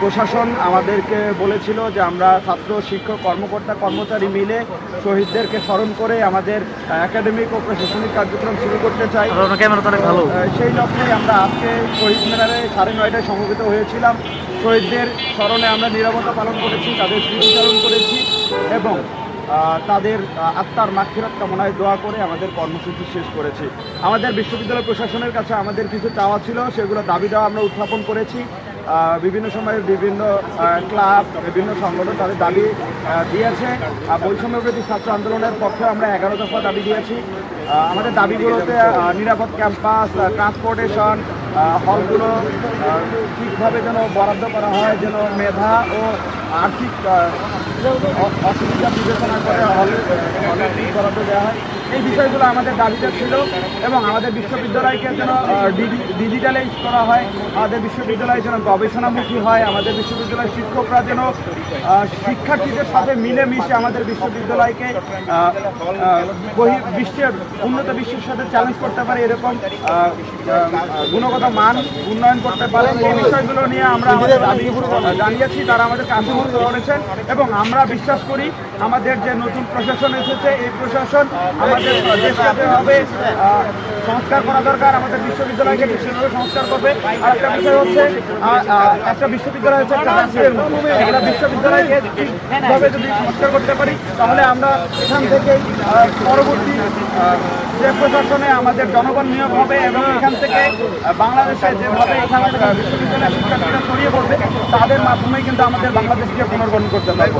প্রশাসন আমাদেরকে বলেছিল যে আমরা ছাত্র শিক্ষক কর্মকর্তা কর্মচারী মিলে শহীদদেরকে স্মরণ করে আমাদের একাডেমিক ও প্রশাসনিক কার্যক্রম শুরু করতে চাই। সেই লক্ষ্যে আমরা আজকে শহীদ মিনারে সাড়ে নয়টায় সমবেত হয়েছিলাম। শহীদদের স্মরণে আমরা নিরাপত্তা পালন করেছি তাদের স্মৃতিচারণ করেছি এবং তাদের আত্মার মাক্ষিরাত কামনায় দোয়া করে আমাদের কর্মসূচি শেষ করেছি। আমাদের বিশ্ববিদ্যালয় প্রশাসনের কাছে আমাদের কিছু চাওয়া ছিল সেগুলো দাবি দেওয়া আমরা উত্থাপন করেছি। বিভিন্ন সময়ে বিভিন্ন ক্লাব, বিভিন্ন সংগঠন তাদের দাবি দিয়েছে। আর বৈষম্য বিরোধী ছাত্র আন্দোলনের পক্ষে আমরা এগারো দফা দাবি দিয়েছি। আমাদের দাবিগুলোতে নিরাপদ ক্যাম্পাস ট্রান্সপোর্টেশন হলগুলো ঠিকভাবে যেন বরাদ্দ করা হয়, যেন মেধা ও আর্থিক অসুবিধা বিবেচনা করে হলে হলে বরাদ্দ দেওয়া হয়। এই বিষয়গুলো আমাদের দাবিতে ছিল এবং আমাদের বিশ্ববিদ্যালয়কে যেন ডিজিটালাইজ করা হয়। আমাদের বিশ্ববিদ্যালয় যেন গবেষণামুখী হয়, আমাদের বিশ্ববিদ্যালয়ের শিক্ষকরা যেন শিক্ষার্থীদের সাথে মিলেমিশে আমাদের বিশ্ববিদ্যালয়কে বিশ্বের, উন্নত বিশ্বের সাথে চ্যালেঞ্জ করতে পারে এরকম গুণগত মান উন্নয়ন করতে পারে। এই বিষয়গুলো নিয়ে আমরা আমাদের জানিয়েছি। তারা আমাদের আশ্বস্ত করেছেন এবং আমরা বিশ্বাস করি আমাদের যে নতুন প্রশাসন এসেছে, এই প্রশাসন আমাদের যেভাবে সংস্কার করা দরকার, আমাদের বিশ্ববিদ্যালয়কে সেভাবে সংস্কার করবে। আর একটা বিষয় হচ্ছে একটা বিশ্ববিদ্যালয় হচ্ছে একটা আমরা বিশ্ববিদ্যালয়কে ঠিকভাবে যদি সংস্কার করতে পারি, তাহলে আমরা এখান থেকে পরবর্তী যে প্রশাসনে আমাদের জনগণ নিয়োগ হবে এবং এখান থেকে বাংলাদেশে যেভাবে এখানে বিশ্ববিদ্যালয়ের শিক্ষার্থীরা ছড়িয়ে পড়বে তাদের মাধ্যমে কিন্তু আমাদের বাংলাদেশকে পুনর্গঠন করতে পারব।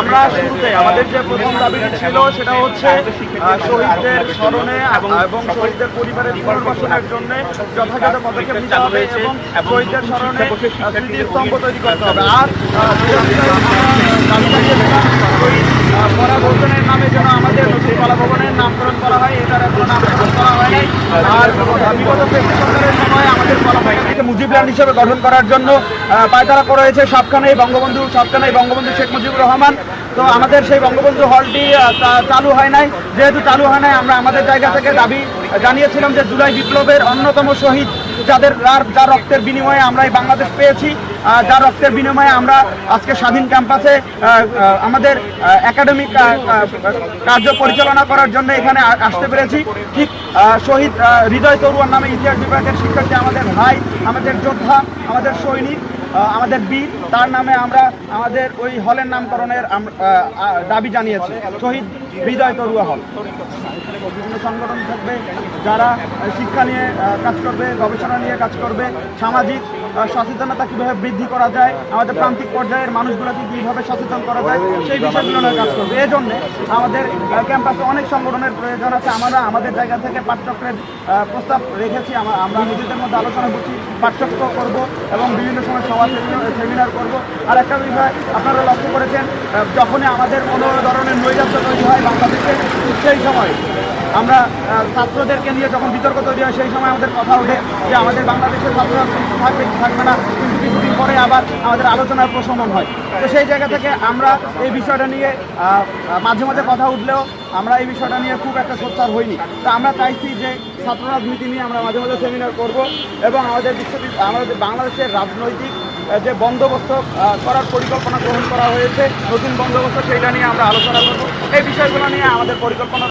আমরা শুরুতে, আমাদের যে প্রথম দাবিটি ছিল, সেটা হচ্ছে শহীদদের স্মরণে এবং শহীদদের পরিবারের পুনর্বাসনের জন্য যথাযথ পদক্ষেপ নিতে হবে এবং শহীদদের স্মরণে স্মৃতিস্তম্ভ তৈরি করতে হবে। আর পরাগ হোসেনের নামে যেন আমাদের নতুন কলা ভবনের নামকরণ করা হয়, এটার এখনও নামকরণ করা হয় নাই। আর বিগত সরকারের সময় আমাদের কলা ভবনকে মুজিবল্যান্ড হিসেবে গঠন করার জন্য পায়তারা করা হয়েছে সবখানেই বঙ্গবন্ধু সবখানেই বঙ্গবন্ধু শেখ মুজিবুর রহমান। তো আমাদের সেই বঙ্গবন্ধু হলটি চালু হয় নাই। যেহেতু চালু হয় নাই, আমরা আমাদের জায়গা থেকে দাবি জানিয়েছিলাম যে জুলাই বিপ্লবের অন্যতম শহীদ যাদের যার রক্তের বিনিময়ে আমরা এই বাংলাদেশ পেয়েছি যার রক্তের বিনিময়ে আমরা আজকে স্বাধীন ক্যাম্পাসে আমাদের একাডেমিক কার্য পরিচালনা করার জন্য এখানে আসতে পেরেছি। ঠিক শহীদ হৃদয় তরুয়ার নামে ইতিহাস বিভাগের শিক্ষার্থী, আমাদের ভাই, আমাদের যোদ্ধা, আমাদের সৈনিক আমাদের বীর তার নামে আমরা আমাদের ওই হলের নামকরণের দাবি জানিয়েছি। শহীদ বিজয় তরুয়া হল। বিভিন্ন সংগঠন থাকবে, যারা শিক্ষা নিয়ে কাজ করবে, গবেষণা নিয়ে কাজ করবে, সামাজিক সচেতনতা কীভাবে বৃদ্ধি করা যায়, আমাদের প্রান্তিক পর্যায়ের মানুষগুলোকে কীভাবে সচেতন করা যায়, সেই বিষয়গুলো নিয়ে কাজ করবে। এই জন্যে আমাদের ক্যাম্পাসে অনেক সংগঠনের প্রয়োজন আছে। আমরা আমাদের জায়গা থেকে পাঠচক্রের প্রস্তাব রেখেছি। আমরা নিজেদের মধ্যে আলোচনা করছি, পাঠচক্র করব এবং বিভিন্ন সময় সভা সেমিনার করব। আর একটা বিষয় আপনারা লক্ষ্য করেছেন যখনই আমাদের কোনো ধরনের নৈরাজ্য তৈরি হয় বাংলাদেশে, সেই সময় আমরা ছাত্রদেরকে নিয়ে যখন বিতর্ক তৈরি হয়, সেই সময় আমাদের কথা ওঠে যে আমাদের বাংলাদেশের ছাত্রছাত্রী থাকবে কি থাকবে না, কিন্তু কিছুদিন পরে আবার আমাদের আলোচনার প্রশমন হয়। তো সেই জায়গা থেকে আমরা এই বিষয়টা নিয়ে মাঝে মাঝে কথা উঠলেও আমরা এই বিষয়টা নিয়ে খুব একটা সোচ্চার হইনি। তো আমরা চাইছি যে ছাত্র রাজনীতি নিয়ে আমরা মাঝে মাঝে সেমিনার করব এবং আমাদের বিশ্ববিদ্যালয়, আমাদের বাংলাদেশের রাজনৈতিক যে বন্দোবস্ত করার পরিকল্পনা গ্রহণ করা হয়েছে, নতুন বন্দোবস্ত সেইটা নিয়ে আমরা আলোচনা করব। এই বিষয়গুলো নিয়ে আমাদের পরিকল্পনা